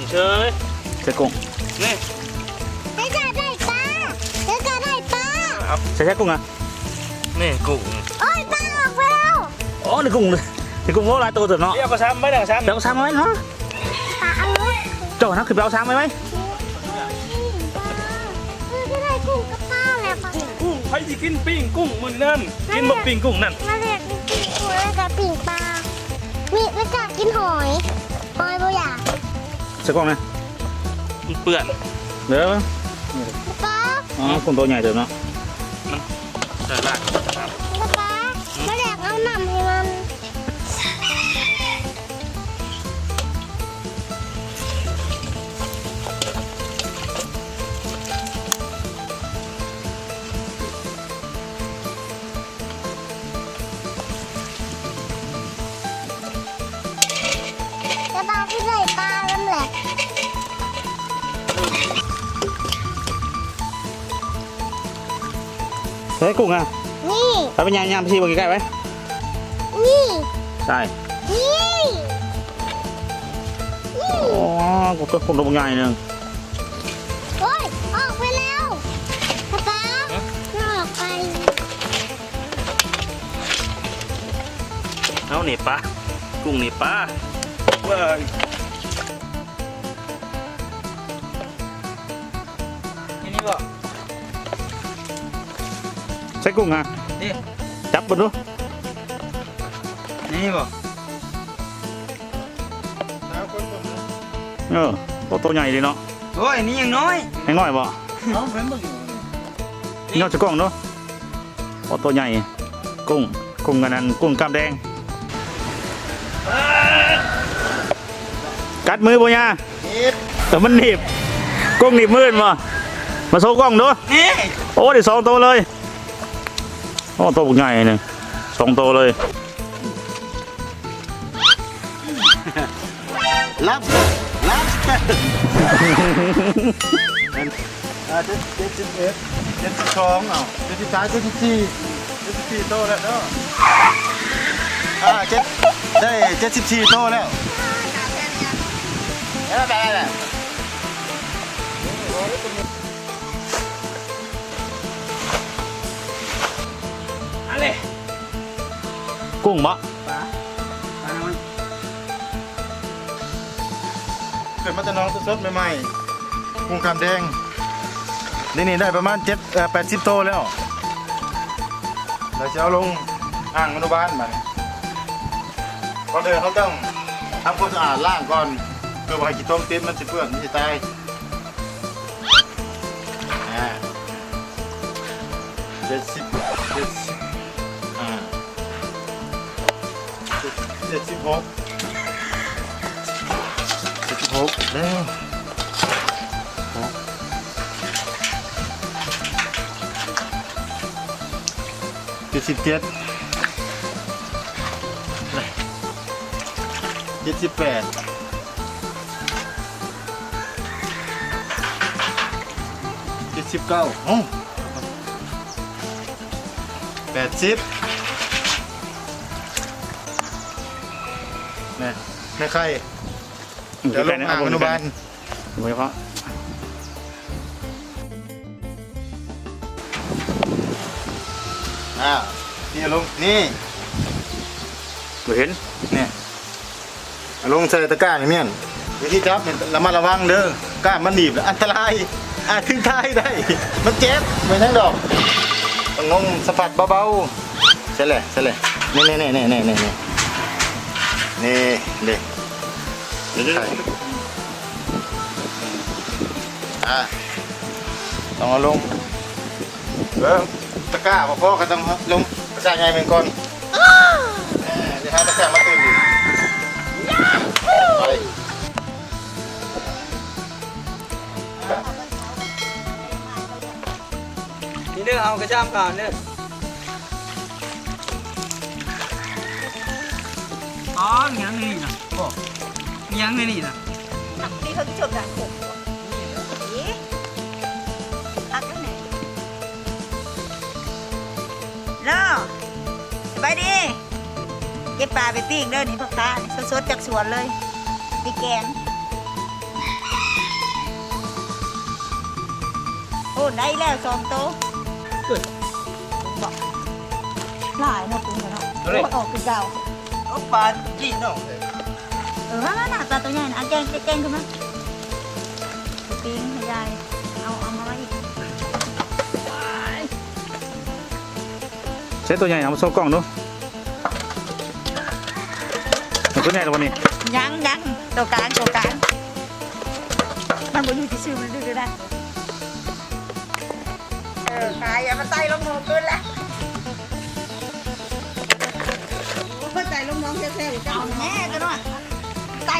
งเชยใส่กุ้งนี่เจ๊จะได้ปลาเจ๊จะได้ปลาใส่แค่กุ้งอะนี่กุ้งโอ้ยปลาออกไปแล้วอ๋อนี่กุ้งเลยนี่กุ้งโลหลายตัวเถอะเนาะเรียกกระซ้ำไม่ได้กระซ้ำเดี๋ยวเอาซ้ำไว้เนาะปลาอะไรเจ้านะคือไปเอาซ้ำไว้ไหมเออจะได้กุ้งกับปลาแล้วปลากุ้งใครจะกินปิ้งกุ้งมือนั่นกินบกปิ้งกุ้งนั่นมาเรียกกินกุ้งแล้วก็ปิ่งปลามีแล้วก็กินหอยหอยบ่อยากใส่กุ้งนะมันเปื่อนเด้อ ปลา อ๋อกุ้งตัวใหญ่เถอะเนาะ ใส่กุ้งอะนี่ถ้าเป็นยางยางพี่บอกใกล้ๆไว้นี่ใช่นี่นี่อ๋อกุ้งตัวกุ้งตัวใหญ่หนึ่งโอ้ยออกไปแล้วป๊าป๊าน่าออกไปเอาหนีปลากุ้งหนีปลาเว้ยนี่นี่บ่ ใส่กุ้งอะนี่จับบนดูนี่บ่เออตัวตัวใหญ่เลยเนาะโอ้ยนี่ยังน้อยให้น้อยบ่เอาเพิ่นเบิ่งนี่เอาใส่กล้องดูตัวตัวใหญ่กุ้งกุ้งกันนั้นกุ้งกล้ามแดงกัดมือบ่ยาแต่มันหนีบกุ้งหนีบมือมามาโซกล้องดูนี่โอ้ได้สองตัวเลยโอ้ตัวใหญ่หนึ่งสองตัวเลยรับรับเจ็ดเจ็ดสิบเอ็ดเจ็ดสิบสองเอาเจ็ดสิบสามเจ็ดสิบสี่เจ็ดสิบสี่โตแล้วเนาะอ่าเจ็ดได้เจ็ดสิบสี่โตแล้วแล้วไปแล้ว กุ้งบะเกิดมาแต่น้องสดๆใหม่ๆกุ้งคำแดงนี่นี่ได้ประมาณเจ็ดเอ่อแปดสิบโตแล้วเราจะเอาลงอ่างอนุบาลมันก่อนเดินเขาต้องทำความสะอาดล่างก่อนเพื่อว่าให้ขี้ต้มติดมันจะเปื้อนมันจะตายอ่าเจ็ดสิบเจ็ดสิบ เจ็ดสิบหกเจ็ดสิบหกแล้วหกเจ็ดสิบเจ็ดเจ็ดสิบแปดเจ็ดสิบเก้าโอ้แปดสิบ ในไข่เดี๋ยวลงอ่างอนุบาลดูเฉพาะอ่านี่ลงนี่เห็นนี่ลงใส่ตะกร้าอย่างเนี้ยวิธีจับเนี่ยระมัดระวังเด้อกล้ามันหนีบอันตรายอาจถึงท้ายได้ มันเจ็บไม่ทั้งดอกงงสะพัดเบาๆใช่เลยใช่เลยนี่นี่นี่นี่นี่นี่นี่เด็ ใช่ๆอ่าต้องเอาลงเริ่มตะกร้าพ่อพ่อก็ต้องลงตะกร้าใหญ่เป็นก่อนเดี๋ยวให้ตะกร้ามาตื่นอยู่ไปนี่เด้อเอากระจ้ามก่อนเด้ออ๋อเงี้ยนี่นะบอ กเงี้ยนี่นะนี่เขาชมดักผมนี่พักกันไหนล่อสบายดี เก็บปลาไปปิ้งเด้อนี่พ่อค้าสดๆจากสวนเลยไปแกง โอ้ได้แล้วสองโต๊ะบอกหลายนะปุ้งกันเนาะออกคือเก่าเอาปลาจีนออนั่นน่ะปลา ตัวใหญ่นะเอาแกงแกงขึ้นมาปิ้งให้ยายเอาเอามาไว้อีกใช้ตัวใหญ่เอามาโชว์กล้องดู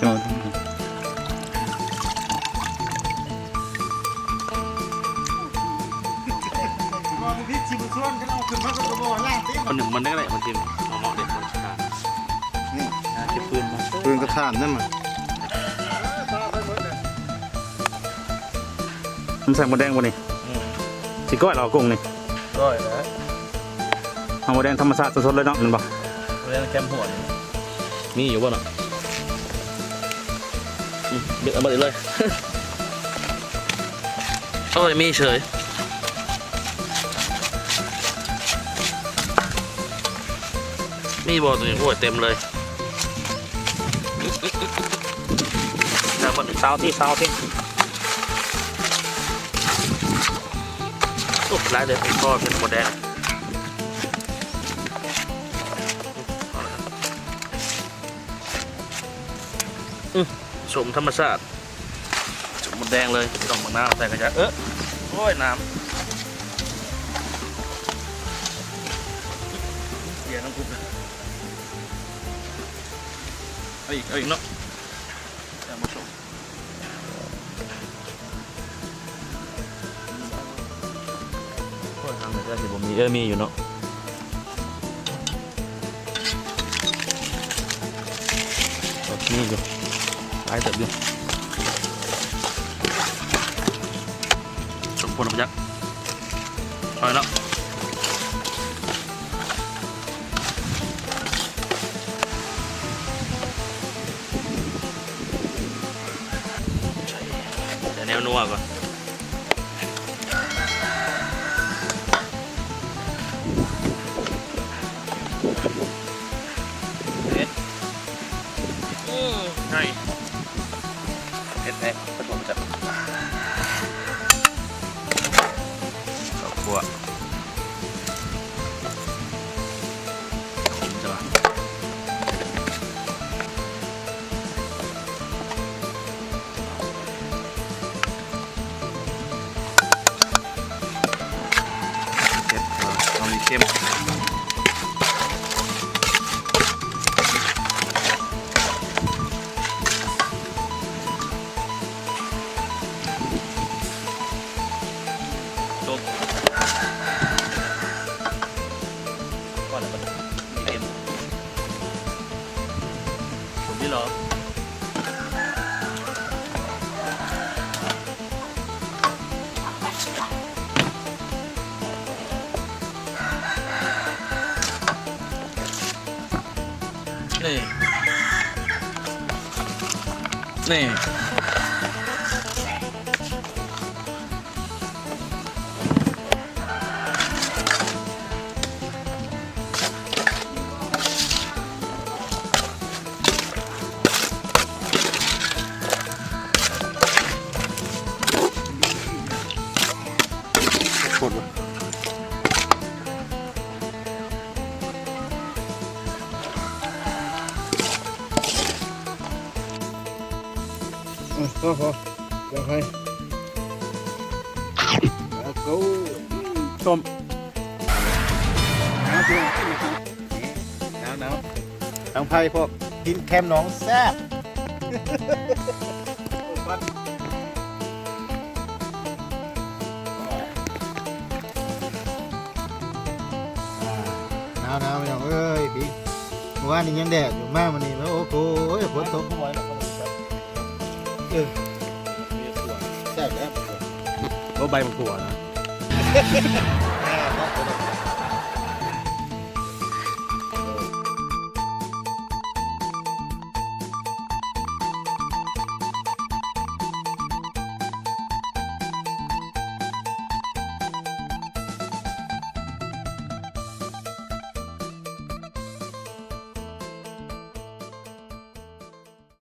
ชอนที่ชิมส่วนก็เอาขึ้นหนึ่งมันได้ได้มันทีมเหมาะเด็ดมันชนะนี่เก็บปืนมาปืนกระถานนั่นมันมันใส่หมดแดงบนนี่สิก้อยเรากุ้งนี่ร้อยนะเอาหมดแดงธรรมชาติสดๆเลยเนาะมันบอกเรื่องแคมหัวมีอยู่บ่เนาะ เด็กเอามาเลยโอ้ยมีเฉยมีบอตัวนี้โอ้ยเต็มเลยแต่มันสาวที่สาวที่ตุกร้ายเลยเป็นก้อนเป็นหมดแดง ชมธรรมชาติชมหมดแดงเลยดอกมะนาวใส่กระยะเออโอ้ยน้ำเดี๋ยวน้ำคุบเลยเอาอีกเอาอีกเนาะเดี๋ยวมาชมโอ้ยทางไหนก็สิผมมีเออมีอยู่เนาะโอ้มีอยู่ายเติบอยู่สมควรพยักพอแล้วเดี๋ยวแนวนัวก่อน เก่อนแล้วก็เต็มผมนี่เหรอนี่ นี่ พอพอเดี๋ยวให้แล้วก็ต้มหนาวเพียงหนาวหนาวทางไพ่พวกกินแคมหนองแซ่บหนาวหนาวพี่น้องเอ้ยพี่เมื่อวานนี้ยังแดดอยู่มากวันนี้แล้วโอ้โหฝนตก เออแซ่บแล้วก็ใบมะกรูดนะ